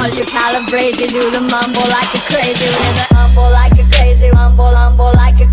All you calibrate, you do the mumble like a crazy with a mumble like a crazy mumble, mumble like a